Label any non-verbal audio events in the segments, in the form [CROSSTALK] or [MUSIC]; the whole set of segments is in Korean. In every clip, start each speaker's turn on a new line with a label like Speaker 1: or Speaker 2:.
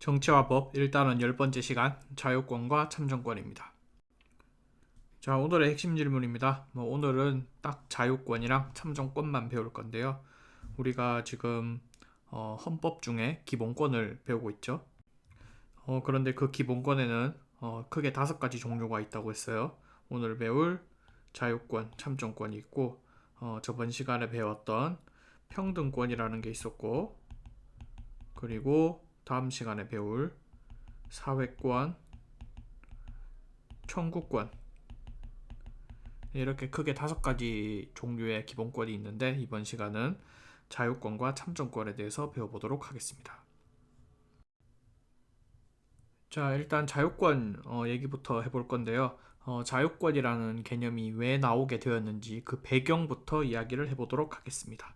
Speaker 1: 정치와 법 일단은 열 번째 시간 자유권과 참정권입니다. 자 오늘의 핵심 질문입니다. 뭐 오늘은 딱 자유권이랑 참정권만 배울 건데요. 우리가 지금 어, 헌법 중에 기본권을 배우고 있죠. 어, 그런데 그 기본권에는 어, 크게 다섯 가지 종류가 있다고 했어요. 오늘 배울 자유권, 참정권이 있고 어, 저번 시간에 배웠던 평등권이라는 게 있었고 그리고 다음 시간에 배울 사회권, 청구권 이렇게 크게 다섯 가지 종류의 기본권이 있는데 이번 시간은 자유권과 참정권에 대해서 배워보도록 하겠습니다. 자, 일단 자유권 어, 얘기부터 해볼 건데요. 어, 자유권이라는 개념이 왜 나오게 되었는지 그 배경부터 이야기를 해보도록 하겠습니다.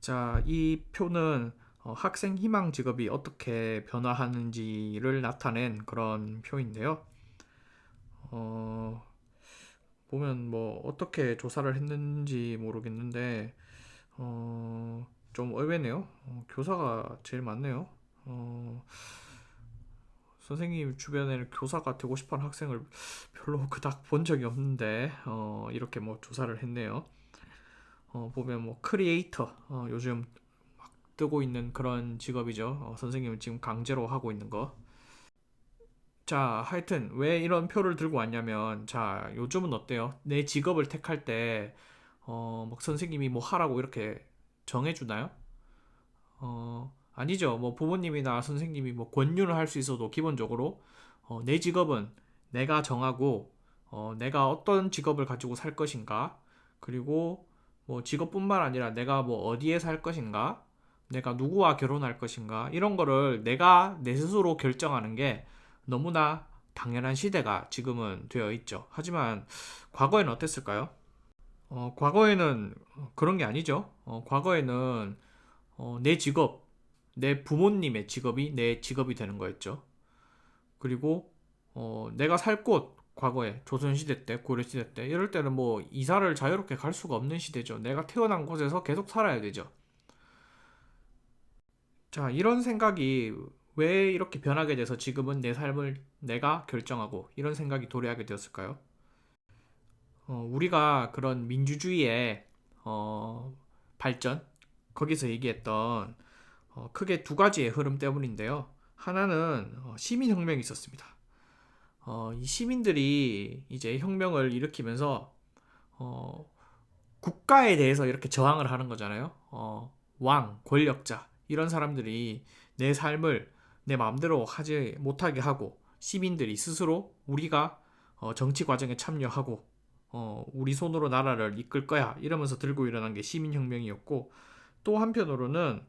Speaker 1: 자, 이 표는 어, 학생 희망 직업이 어떻게 변화하는지를 나타낸 그런 표인데요. 어, 보면 뭐 어떻게 조사를 했는지 모르겠는데 어, 좀 의외네요. 어, 교사가 제일 많네요. 어, 선생님 주변에는 교사가 되고 싶어하는 학생을 별로 [LAUGHS] 그닥 본 적이 없는데 어, 이렇게 뭐 조사를 했네요. 어, 보면 뭐 크리에이터 어, 요즘 막 뜨고 있는 그런 직업이죠. 어, 선생님은 지금 강제로 하고 있는 거. 자, 하여튼 왜 이런 표를 들고 왔냐면 자, 요즘은 어때요? 내 직업을 택할 때 어, 막 선생님이 뭐 하라고 이렇게 정해 주나요? 어, 아니죠. 뭐 부모님이나 선생님이 뭐 권유를 할 수 있어도 기본적으로 어, 내 직업은 내가 정하고 어, 내가 어떤 직업을 가지고 살 것인가 그리고 뭐 직업뿐만 아니라 내가 뭐 어디에 살 것인가 내가 누구와 결혼할 것인가 이런 거를 내가 내 스스로 결정하는 게 너무나 당연한 시대가 지금은 되어 있죠. 하지만 과거에는 어땠을까요? 어, 과거에는 그런 게 아니죠. 어, 과거에는 어, 내 직업, 내 부모님의 직업이 내 직업이 되는 거였죠. 그리고 어, 내가 살 곳, 과거에 조선시대 때, 고려시대 때 이럴 때는 뭐 이사를 자유롭게 갈 수가 없는 시대죠. 내가 태어난 곳에서 계속 살아야 되죠. 자, 이런 생각이 왜 이렇게 변하게 돼서 지금은 내 삶을 내가 결정하고 이런 생각이 도래하게 되었을까요? 어, 우리가 그런 민주주의의 어, 발전 거기서 얘기했던 어, 크게 두 가지의 흐름 때문인데요. 하나는 어, 시민혁명이 있었습니다. 어, 이 시민들이 이제 혁명을 일으키면서 어, 국가에 대해서 이렇게 저항을 하는 거잖아요. 어, 왕, 권력자 이런 사람들이 내 삶을 내 마음대로 하지 못하게 하고 시민들이 스스로 우리가 어, 정치 과정에 참여하고 어, 우리 손으로 나라를 이끌 거야 이러면서 들고 일어난 게 시민혁명이었고 또 한편으로는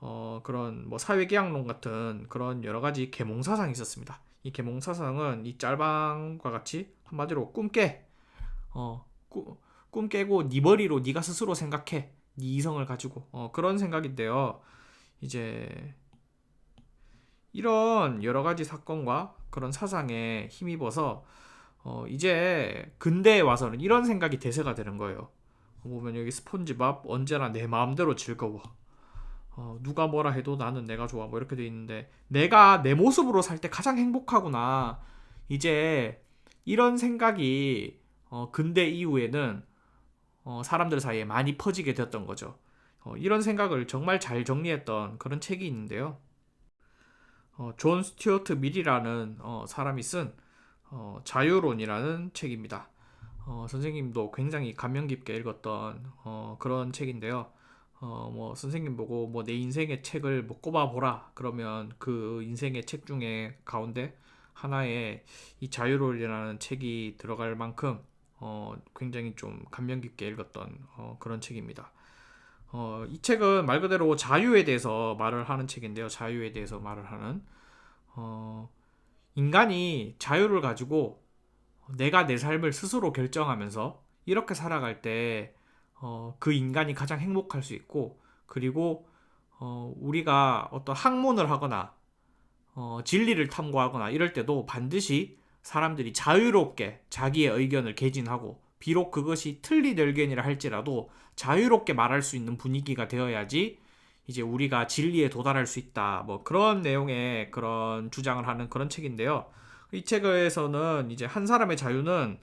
Speaker 1: 어, 그런 뭐 사회계약론 같은 그런 여러 가지 계몽 사상이 있었습니다. 이 계몽 사상은 이 짤방과 같이 한마디로 꿈 깨, 어, 꿈, 꿈 깨고 네 머리로 네가 스스로 생각해, 네 이성을 가지고 어, 그런 생각인데요. 이제 이런 여러 가지 사건과 그런 사상에 힘입어서 어, 이제 근대에 와서는 이런 생각이 대세가 되는 거예요. 보면 여기 스폰지밥 언제나 내 마음대로 즐거워. 어, 누가 뭐라 해도 나는 내가 좋아. 뭐 이렇게 돼 있는데 내가 내 모습으로 살 때 가장 행복하구나. 이제 이런 생각이 어, 근대 이후에는 어, 사람들 사이에 많이 퍼지게 되었던 거죠. 어, 이런 생각을 정말 잘 정리했던 그런 책이 있는데요. 어, 존 스튜어트 밀이라는 어, 사람이 쓴 어, 자유론이라는 책입니다. 어, 선생님도 굉장히 감명 깊게 읽었던 어, 그런 책인데요. 어, 뭐 선생님 보고 뭐 내 인생의 책을 뭐 꼽아보라 그러면 그 인생의 책 중에 가운데 하나에 이 자유론이라는 책이 들어갈 만큼 어, 굉장히 좀 감명 깊게 읽었던 어, 그런 책입니다. 어, 이 책은 말 그대로 자유에 대해서 말을 하는 책인데요. 자유에 대해서 말을 하는 어, 인간이 자유를 가지고 내가 내 삶을 스스로 결정하면서 이렇게 살아갈 때, 어, 그 인간이 가장 행복할 수 있고, 그리고, 어, 우리가 어떤 학문을 하거나, 어, 진리를 탐구하거나 이럴 때도 반드시 사람들이 자유롭게 자기의 의견을 개진하고, 비록 그것이 틀린 의견이라 할지라도 자유롭게 말할 수 있는 분위기가 되어야지 이제 우리가 진리에 도달할 수 있다. 뭐 그런 내용의 그런 주장을 하는 그런 책인데요. 이 책에서는 이제 한 사람의 자유는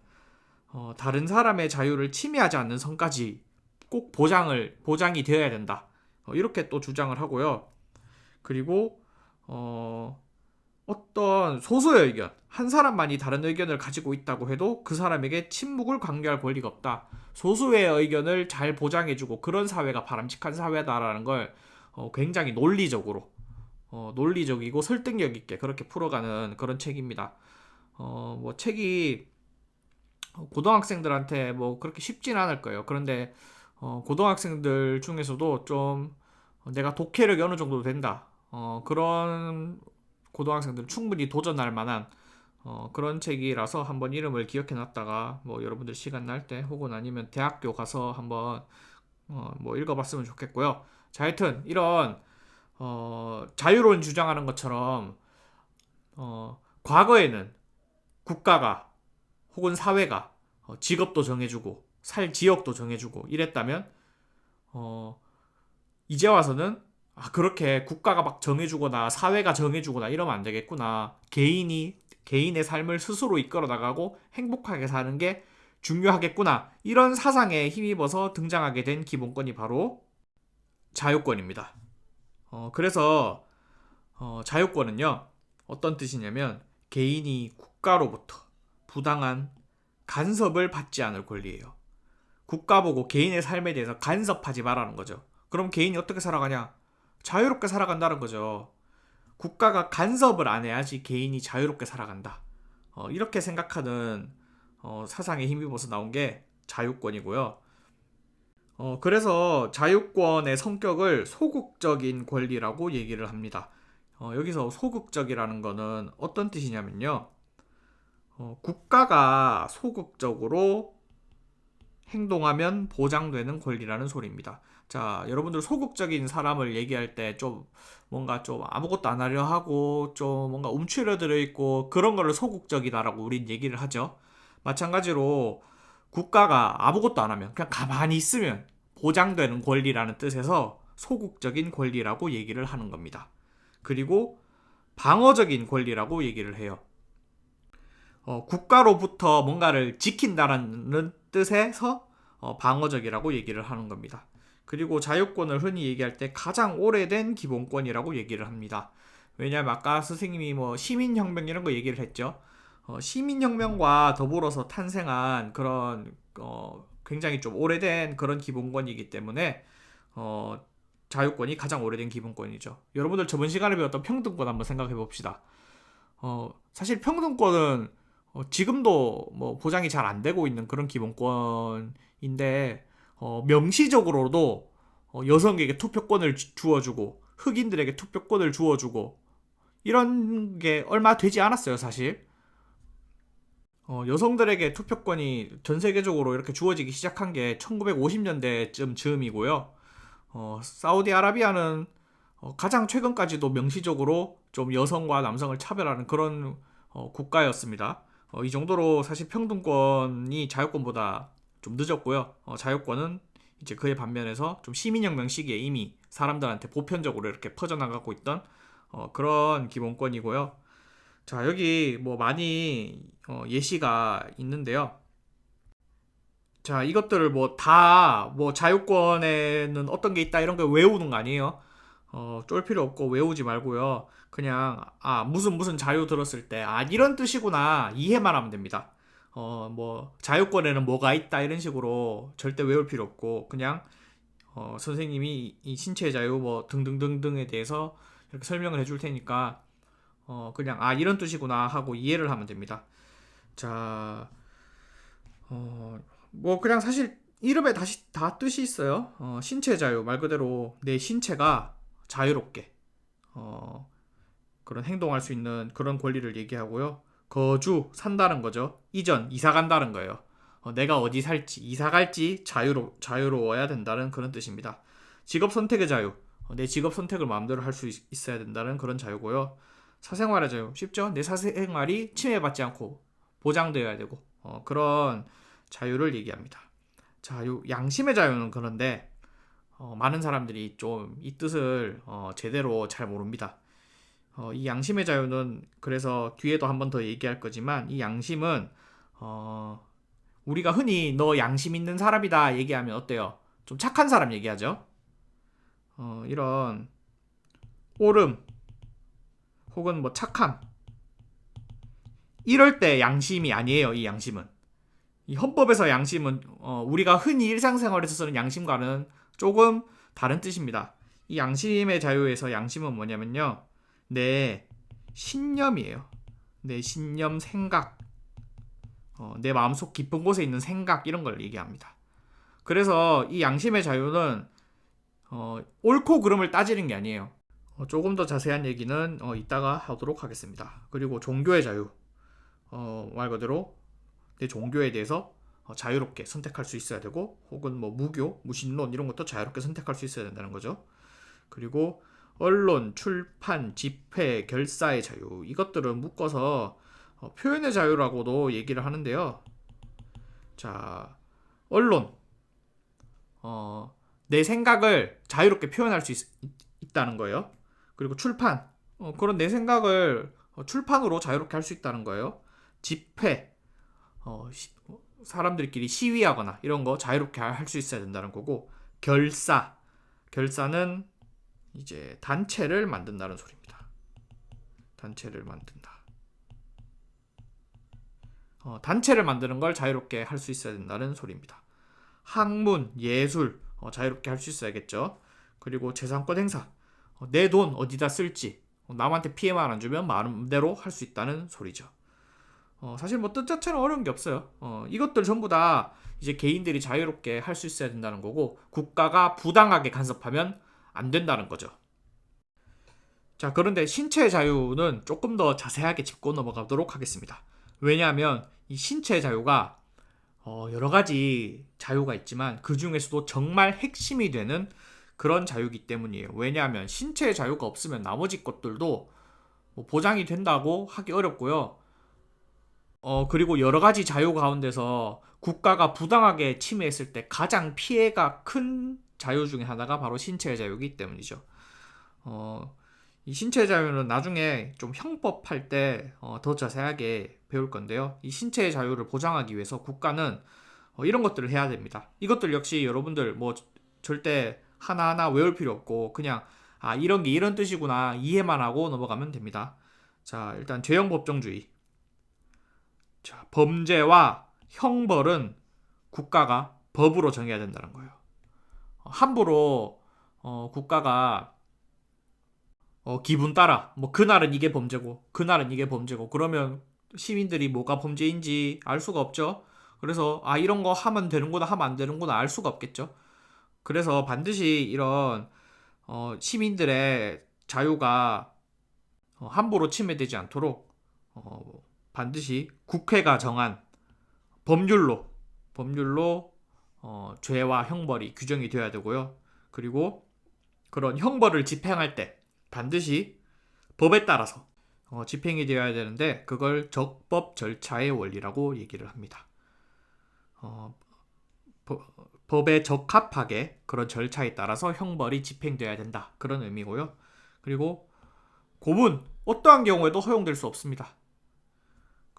Speaker 1: 어, 다른 사람의 자유를 침해하지 않는 선까지 꼭 보장을 보장이 되어야 된다. 어, 이렇게 또 주장을 하고요. 그리고 어, 어떤 소수의 의견, 한 사람만이 다른 의견을 가지고 있다고 해도 그 사람에게 침묵을 강요할 권리가 없다. 소수의 의견을 잘 보장해주고 그런 사회가 바람직한 사회다라는 걸 어, 굉장히 논리적으로 어, 논리적이고 설득력 있게 그렇게 풀어가는 그런 책입니다. 어, 뭐 책이 고등학생들한테 뭐 그렇게 쉽진 않을 거예요. 그런데 어, 고등학생들 중에서도 좀 내가 독해력이 어느 정도 된다. 어, 그런 고등학생들 충분히 도전할 만한 어, 그런 책이라서 한번 이름을 기억해 놨다가 뭐 여러분들 시간 날 때 혹은 아니면 대학교 가서 한번 어, 뭐 읽어봤으면 좋겠고요. 자, 하여튼 이런 어, 자유론 주장하는 것처럼 어, 과거에는 국가가 혹은 사회가 어, 직업도 정해주고 살 지역도 정해주고 이랬다면 어, 이제 와서는 아 그렇게 국가가 막 정해주거나 사회가 정해주거나 이러면 안 되겠구나 개인이 개인의 삶을 스스로 이끌어 나가고 행복하게 사는 게 중요하겠구나 이런 사상에 힘입어서 등장하게 된 기본권이 바로 자유권입니다. 어, 그래서 어, 자유권은요 어떤 뜻이냐면 개인이 국가로부터 부당한 간섭을 받지 않을 권리예요. 국가 보고 개인의 삶에 대해서 간섭하지 말라는 거죠. 그럼 개인이 어떻게 살아가냐? 자유롭게 살아간다는 거죠. 국가가 간섭을 안 해야지 개인이 자유롭게 살아간다. 어, 이렇게 생각하는 어, 사상에 힘입어서 나온 게 자유권이고요. 어, 그래서 자유권의 성격을 소극적인 권리라고 얘기를 합니다. 어, 여기서 소극적이라는 거는 어떤 뜻이냐면요. 어, 국가가 소극적으로 행동하면 보장되는 권리라는 소리입니다. 자, 여러분들 소극적인 사람을 얘기할 때 좀 뭔가 좀 아무것도 안 하려 하고 좀 뭔가 움츠려 들어 있고 그런 거를 소극적이다라고 우린 얘기를 하죠. 마찬가지로 국가가 아무것도 안 하면 그냥 가만히 있으면 보장되는 권리라는 뜻에서 소극적인 권리라고 얘기를 하는 겁니다. 그리고 방어적인 권리라고 얘기를 해요. 어, 국가로부터 뭔가를 지킨다라는 뜻에서 어, 방어적이라고 얘기를 하는 겁니다. 그리고 자유권을 흔히 얘기할 때 가장 오래된 기본권이라고 얘기를 합니다. 왜냐하면 아까 선생님이 뭐 시민혁명 이런 거 얘기를 했죠. 어, 시민혁명과 더불어서 탄생한 그런 어, 굉장히 좀 오래된 그런 기본권이기 때문에 어, 자유권이 가장 오래된 기본권이죠. 여러분들 저번 시간에 배웠던 평등권 한번 생각해 봅시다. 어, 사실 평등권은 어, 지금도 뭐 보장이 잘 안 되고 있는 그런 기본권인데 어, 명시적으로도 어, 여성에게 투표권을 주- 주어주고 흑인들에게 투표권을 주어주고 이런 게 얼마 되지 않았어요, 사실. 어, 여성들에게 투표권이 전 세계적으로 이렇게 주어지기 시작한 게 1950년대쯤 즈음이고요. 어, 사우디아라비아는 어, 가장 최근까지도 명시적으로 좀 여성과 남성을 차별하는 그런 어, 국가였습니다. 어, 이 정도로 사실 평등권이 자유권보다 좀 늦었고요. 어, 자유권은 이제 그의 반면에서 좀 시민혁명 시기에 이미 사람들한테 보편적으로 이렇게 퍼져나가고 있던 어, 그런 기본권이고요. 자, 여기 뭐 많이 어, 예시가 있는데요. 자, 이것들을 뭐 다뭐 자유권에는 어떤 게 있다 이런 거 외우는 거 아니에요. 어, 쫄 필요 없고 외우지 말고요. 그냥 아, 무슨 무슨 자유 들었을 때 아, 이런 뜻이구나 이해만 하면 됩니다. 어, 뭐 자유권에는 뭐가 있다 이런 식으로 절대 외울 필요 없고 그냥 어, 선생님이 이 신체 자유 뭐 등등등등에 대해서 이렇게 설명을 해줄 테니까 어, 그냥 아 이런 뜻이구나 하고 이해를 하면 됩니다. 자, 어, 뭐 그냥 사실 이름에 다시 다 뜻이 있어요. 어, 신체 자유 말 그대로 내 신체가 자유롭게 어, 그런 행동할 수 있는 그런 권리를 얘기하고요. 거주 산다는 거죠. 이전 이사 간다는 거예요. 어, 내가 어디 살지 이사 갈지 자유로 자유로워야 된다는 그런 뜻입니다. 직업 선택의 자유. 어, 내 직업 선택을 마음대로 할 수 있어야 된다는 그런 자유고요. 사생활의 자유 쉽죠? 내 사생활이 침해받지 않고 보장되어야 되고 어, 그런 자유를 얘기합니다. 자, 요 양심의 자유는 그런데 어, 많은 사람들이 좀 이 뜻을 어, 제대로 잘 모릅니다. 어, 이 양심의 자유는 그래서 뒤에도 한 번 더 얘기할 거지만 이 양심은 어, 우리가 흔히 너 양심 있는 사람이다 얘기하면 어때요? 좀 착한 사람 얘기하죠. 어, 이런 옳음 혹은 뭐 착함 이럴 때 양심이 아니에요. 이 양심은 이 헌법에서 양심은 어, 우리가 흔히 일상생활에서 쓰는 양심과는 조금 다른 뜻입니다. 이 양심의 자유에서 양심은 뭐냐면요. 내 신념이에요. 내 신념, 생각, 어, 내 마음속 깊은 곳에 있는 생각 이런 걸 얘기합니다. 그래서 이 양심의 자유는 어, 옳고 그름을 따지는 게 아니에요. 어, 조금 더 자세한 얘기는 어, 이따가 하도록 하겠습니다. 그리고 종교의 자유, 어, 말 그대로 내 종교에 대해서 어, 자유롭게 선택할 수 있어야 되고, 혹은 뭐 무교, 무신론 이런 것도 자유롭게 선택할 수 있어야 된다는 거죠. 그리고 언론, 출판, 집회, 결사의 자유 이것들은 묶어서 어, 표현의 자유라고도 얘기를 하는데요. 자, 언론, 어, 내 생각을 자유롭게 표현할 수 있, 다는 거예요. 그리고 출판, 어, 그런 내 생각을 어, 출판으로 자유롭게 할 수 있다는 거예요. 집회, 어, 시, 어, 사람들끼리 시위하거나 이런 거 자유롭게 할 수 있어야 된다는 거고, 결사, 결사는 이제 단체를 만든다는 소리입니다. 단체를 만든다. 어, 단체를 만드는 걸 자유롭게 할 수 있어야 된다는 소리입니다. 학문, 예술 어, 자유롭게 할 수 있어야겠죠. 그리고 재산권 행사, 어, 내돈 어디다 쓸지 어, 남한테 피해만 안 주면 마음대로 할 수 있다는 소리죠. 어, 사실 뭐 뜻 자체는 어려운 게 없어요. 어, 이것들 전부 다 이제 개인들이 자유롭게 할 수 있어야 된다는 거고 국가가 부당하게 간섭하면 안 된다는 거죠. 자, 그런데 신체의 자유는 조금 더 자세하게 짚고 넘어가도록 하겠습니다. 왜냐하면 이 신체의 자유가 어, 여러 가지 자유가 있지만 그 중에서도 정말 핵심이 되는 그런 자유이기 때문이에요. 왜냐하면 신체의 자유가 없으면 나머지 것들도 뭐 보장이 된다고 하기 어렵고요. 어, 그리고 여러 가지 자유 가운데서 국가가 부당하게 침해했을 때 가장 피해가 큰 자유 중에 하나가 바로 신체의 자유이기 때문이죠. 어, 이 신체 자유는 나중에 좀 형법할 때더 자세하게 배울 건데요. 이 신체의 자유를 보장하기 위해서 국가는 어, 이런 것들을 해야 됩니다. 이것들 역시 여러분들 뭐 절대 하나하나 외울 필요 없고 그냥 아 이런 게 이런 뜻이구나 이해만 하고 넘어가면 됩니다. 자 일단 죄형 법정주의. 자 범죄와 형벌은 국가가 법으로 정해야 된다는 거예요. 함부로 어, 국가가 어, 기분 따라 뭐 그날은 이게 범죄고 그날은 이게 범죄고 그러면 시민들이 뭐가 범죄인지 알 수가 없죠. 그래서 아 이런 거 하면 되는구나 하면 안 되는구나 알 수가 없겠죠. 그래서 반드시 이런 어, 시민들의 자유가 어, 함부로 침해되지 않도록 어, 반드시 국회가 정한 법률로 법률로 어, 죄와 형벌이 규정이 되어야 되고요. 그리고 그런 형벌을 집행할 때 반드시 법에 따라서 어, 집행이 되어야 되는데 그걸 적법 절차의 원리라고 얘기를 합니다. 어, 법에 적합하게 그런 절차에 따라서 형벌이 집행되어야 된다. 그런 의미고요. 그리고 고문 어떠한 경우에도 허용될 수 없습니다.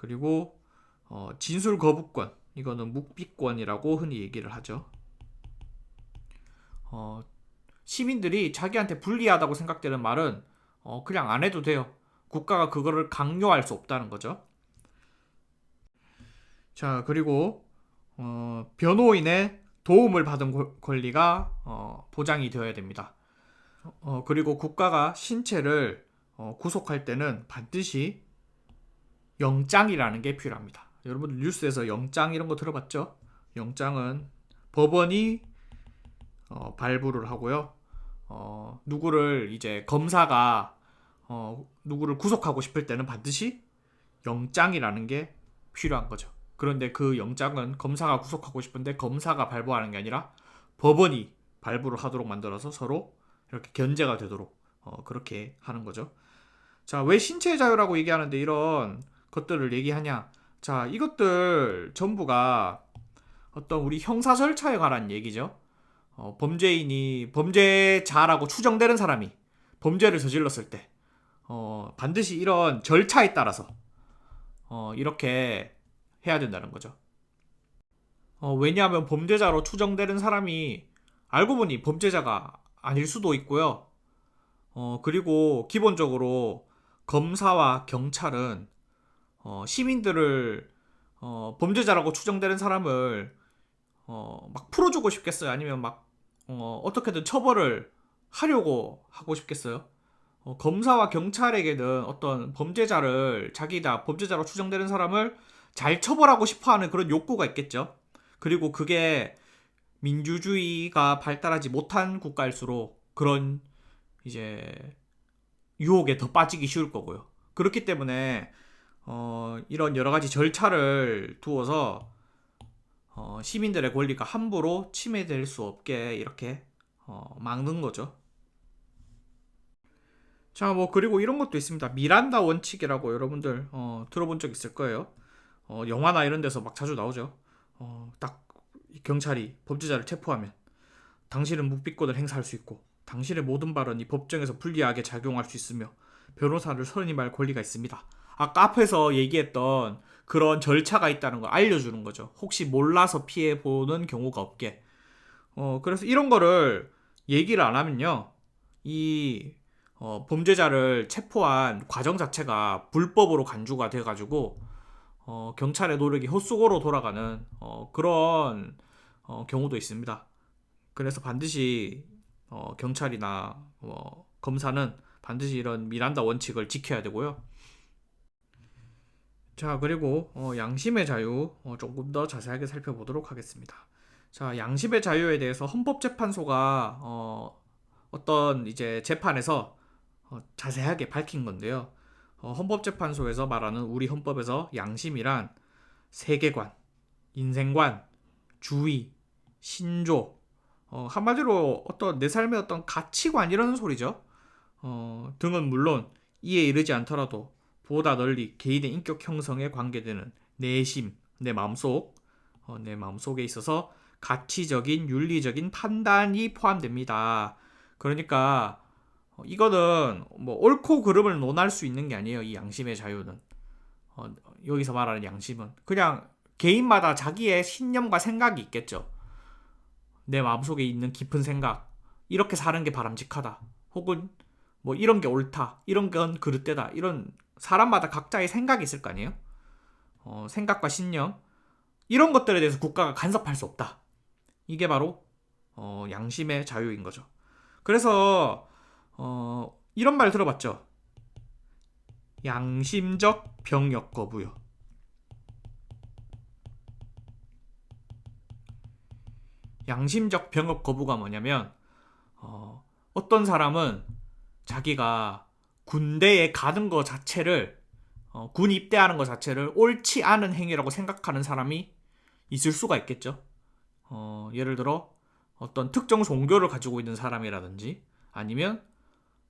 Speaker 1: 그리고 어, 진술 거부권 이거는 묵비권이라고 흔히 얘기를 하죠. 어, 시민들이 자기한테 불리하다고 생각되는 말은 어, 그냥 안 해도 돼요. 국가가 그거를 강요할 수 없다는 거죠. 자, 그리고 어, 변호인의 도움을 받은 권리가 어, 보장이 되어야 됩니다. 어, 그리고 국가가 신체를 어, 구속할 때는 반드시 영장이라는 게 필요합니다. 여러분 뉴스에서 영장 이런 거 들어봤죠? 영장은 법원이 어, 발부를 하고요. 어, 누구를 이제 검사가 어, 누구를 구속하고 싶을 때는 반드시 영장이라는 게 필요한 거죠. 그런데 그 영장은 검사가 구속하고 싶은데 검사가 발부하는 게 아니라 법원이 발부를 하도록 만들어서 서로 이렇게 견제가 되도록 어, 그렇게 하는 거죠. 자, 왜 신체의 자유라고 얘기하는데 이런 것들을 얘기하냐? 자, 이것들 전부가 어떤 우리 형사 절차에 관한 얘기죠. 어, 범죄인이 범죄자라고 추정되는 사람이 범죄를 저질렀을 때 어, 반드시 이런 절차에 따라서 어, 이렇게 해야 된다는 거죠. 어, 왜냐하면 범죄자로 추정되는 사람이 알고 보니 범죄자가 아닐 수도 있고요. 어, 그리고 기본적으로 검사와 경찰은 어, 시민들을 어, 범죄자라고 추정되는 사람을 어, 막 풀어주고 싶겠어요? 아니면 막 어, 어떻게든 처벌을 하려고 하고 싶겠어요? 어, 검사와 경찰에게는 어떤 범죄자를 자기다 범죄자로 추정되는 사람을 잘 처벌하고 싶어하는 그런 욕구가 있겠죠. 그리고 그게 민주주의가 발달하지 못한 국가일수록 그런 이제 유혹에 더 빠지기 쉬울 거고요. 그렇기 때문에 어, 이런 여러 가지 절차를 두어서 어, 시민들의 권리가 함부로 침해될 수 없게 이렇게 어, 막는 거죠. 자, 뭐 그리고 이런 것도 있습니다. 미란다 원칙이라고 여러분들 어, 들어본 적 있을 거예요. 어, 영화나 이런 데서 막 자주 나오죠. 어, 딱 경찰이 범죄자를 체포하면 당신은 묵비권을 행사할 수 있고 당신의 모든 발언이 법정에서 불리하게 작용할 수 있으며 변호사를 선임할 권리가 있습니다. 아까 앞에서 얘기했던 그런 절차가 있다는 걸 알려주는 거죠. 혹시 몰라서 피해 보는 경우가 없게. 어, 그래서 이런 거를 얘기를 안 하면요. 이 어, 범죄자를 체포한 과정 자체가 불법으로 간주가 돼가지고 어, 경찰의 노력이 헛수고로 돌아가는 어, 그런 어, 경우도 있습니다. 그래서 반드시 어, 경찰이나 어, 검사는 반드시 이런 미란다 원칙을 지켜야 되고요. 자, 그리고 어, 양심의 자유 어, 조금 더 자세하게 살펴보도록 하겠습니다. 자, 양심의 자유에 대해서 헌법재판소가 어, 어떤 이제 재판에서 어, 자세하게 밝힌 건데요. 어, 헌법재판소에서 말하는 우리 헌법에서 양심이란 세계관, 인생관, 주의, 신조, 어, 한마디로 어떤 내 삶의 어떤 가치관 이런 소리죠. 어, 등은 물론 이에 이르지 않더라도 보다 널리 개인의 인격 형성에 관계되는 내심, 내 마음속, 어, 내 마음속에 있어서 가치적인 윤리적인 판단이 포함됩니다. 그러니까 어, 이거는 뭐 옳고 그름을 논할 수 있는 게 아니에요. 이 양심의 자유는 어, 여기서 말하는 양심은 그냥 개인마다 자기의 신념과 생각이 있겠죠. 내 마음속에 있는 깊은 생각 이렇게 사는 게 바람직하다. 혹은 뭐 이런 게 옳다. 이런 건 그릇되다. 이런 사람마다 각자의 생각이 있을 거 아니에요? 어, 생각과 신념 이런 것들에 대해서 국가가 간섭할 수 없다. 이게 바로 어, 양심의 자유인 거죠. 그래서 어, 이런 말 들어봤죠? 양심적 병역 거부요. 양심적 병역 거부가 뭐냐면 어, 어떤 사람은 자기가 군대에 가는 것 자체를 어, 군 입대하는 것 자체를 옳지 않은 행위라고 생각하는 사람이 있을 수가 있겠죠. 어, 예를 들어 어떤 특정 종교를 가지고 있는 사람이라든지 아니면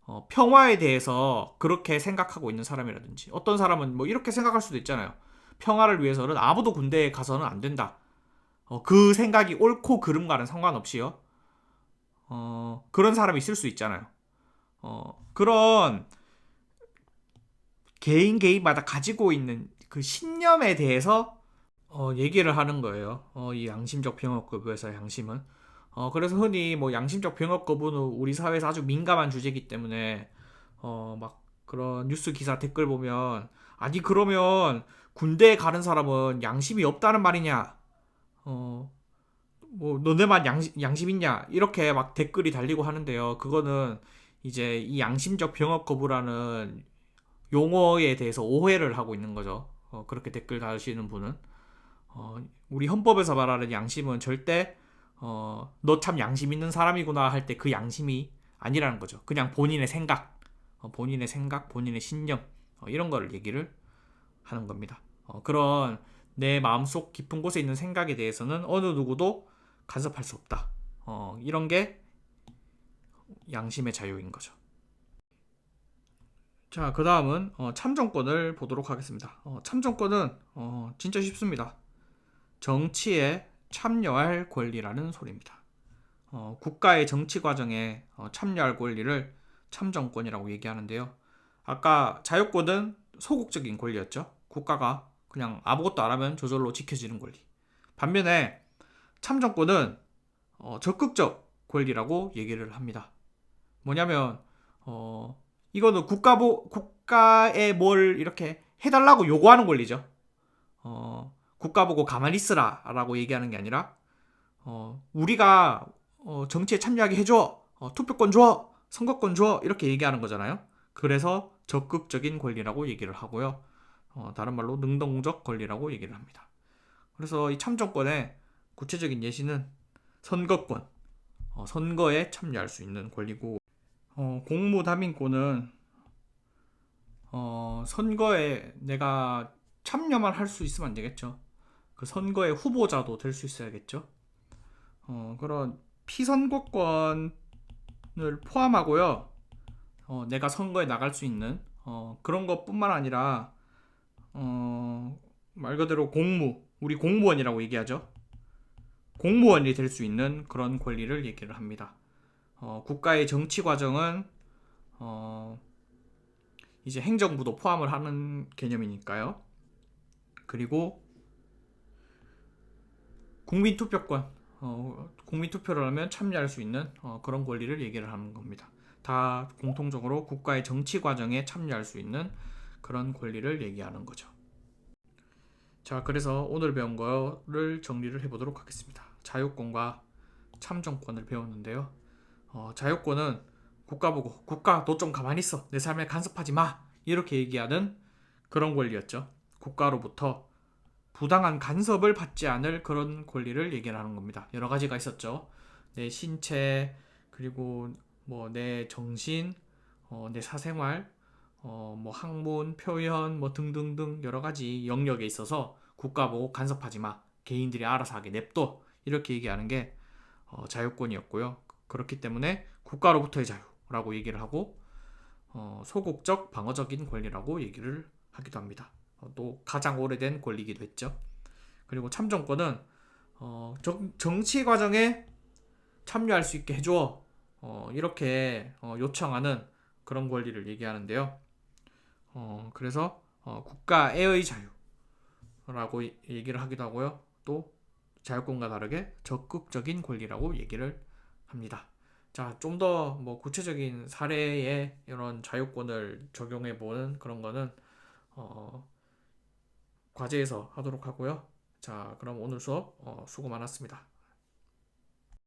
Speaker 1: 어, 평화에 대해서 그렇게 생각하고 있는 사람이라든지 어떤 사람은 뭐 이렇게 생각할 수도 있잖아요. 평화를 위해서는 아무도 군대에 가서는 안 된다. 어, 그 생각이 옳고 그름과는 상관없이요. 어, 그런 사람이 있을 수 있잖아요. 어, 그런 개인 개인마다 가지고 있는 그 신념에 대해서 어, 얘기를 하는 거예요. 어, 이 양심적 병역 거부에서 양심은. 어, 그래서 흔히 뭐 양심적 병역 거부는 우리 사회에서 아주 민감한 주제이기 때문에 어, 막 그런 뉴스 기사 댓글 보면 아니 그러면 군대에 가는 사람은 양심이 없다는 말이냐? 어, 뭐 너네만 양심, 양심 있냐? 이렇게 막 댓글이 달리고 하는데요. 그거는 이제 이 양심적 병역 거부라는 용어에 대해서 오해를 하고 있는 거죠. 어, 그렇게 댓글 다시는 분은 어, 우리 헌법에서 말하는 양심은 절대 어, 너 참 양심 있는 사람이구나 할 때 그 양심이 아니라는 거죠. 그냥 본인의 생각, 어, 본인의 생각, 본인의 신념 어, 이런 거를 얘기를 하는 겁니다. 어, 그런 내 마음속 깊은 곳에 있는 생각에 대해서는 어느 누구도 간섭할 수 없다. 어, 이런 게 양심의 자유인 거죠. 자, 그 다음은 어, 참정권을 보도록 하겠습니다. 어, 참정권은 어, 진짜 쉽습니다. 정치에 참여할 권리라는 소리입니다. 어, 국가의 정치 과정에 어, 참여할 권리를 참정권이라고 얘기하는데요. 아까 자유권은 소극적인 권리였죠. 국가가 그냥 아무것도 안 하면 저절로 지켜지는 권리. 반면에 참정권은 어, 적극적 권리라고 얘기를 합니다. 뭐냐면 어, 이거는 국가보 국가에 뭘 이렇게 해달라고 요구하는 권리죠. 어, 국가 보고 가만히 있으라라고 얘기하는 게 아니라 어, 우리가 어, 정치에 참여하게 해줘, 어, 투표권 줘, 선거권 줘 이렇게 얘기하는 거잖아요. 그래서 적극적인 권리라고 얘기를 하고요. 어, 다른 말로 능동적 권리라고 얘기를 합니다. 그래서 이 참정권의 구체적인 예시는 선거권, 어, 선거에 참여할 수 있는 권리고 어, 공무담인권은 어, 선거에 내가 참여만 할 수 있으면 안 되겠죠. 그 선거의 후보자도 될 수 있어야겠죠. 어, 그런 피선거권을 포함하고요. 어, 내가 선거에 나갈 수 있는 어, 그런 것뿐만 아니라 어, 말 그대로 공무, 우리 공무원이라고 얘기하죠. 공무원이 될 수 있는 그런 권리를 얘기를 합니다. 어, 국가의 정치 과정은 어, 이제 행정부도 포함을 하는 개념이니까요. 그리고 국민투표권, 어, 국민투표를 하면 참여할 수 있는 어, 그런 권리를 얘기를 하는 겁니다. 다 공통적으로 국가의 정치 과정에 참여할 수 있는 그런 권리를 얘기하는 거죠. 자, 그래서 오늘 배운 거를 정리를 해보도록 하겠습니다. 자유권과 참정권을 배웠는데요. 어, 자유권은 국가 보고 국가 너 좀 가만히 있어 내 삶에 간섭하지 마 이렇게 얘기하는 그런 권리였죠. 국가로부터 부당한 간섭을 받지 않을 그런 권리를 얘기를 하는 겁니다. 여러 가지가 있었죠. 내 신체 그리고 뭐 내 정신, 어, 내 사생활, 어, 뭐 학문, 표현 뭐 등등등 여러 가지 영역에 있어서 국가 보고 간섭하지 마. 개인들이 알아서 하게 냅둬. 이렇게 얘기하는 게 어, 자유권이었고요. 그렇기 때문에 국가로부터의 자유라고 얘기를 하고 어, 소극적 방어적인 권리라고 얘기를 하기도 합니다. 어, 또 가장 오래된 권리이기도 했죠. 그리고 참정권은 어, 정, 정치 과정에 참여할 수 있게 해줘 어, 이렇게 어, 요청하는 그런 권리를 얘기하는데요. 어, 그래서 어, 국가의 자유라고 이- 얘기를 하기도 하고요. 또 자유권과 다르게 적극적인 권리라고 얘기를 합니다. 자, 좀 더 뭐 구체적인 사례의 이런 자유권을 적용해 보는 그런 거는 어, 과제에서 하도록 하고요. 자, 그럼 오늘 수업 어, 수고 많았습니다.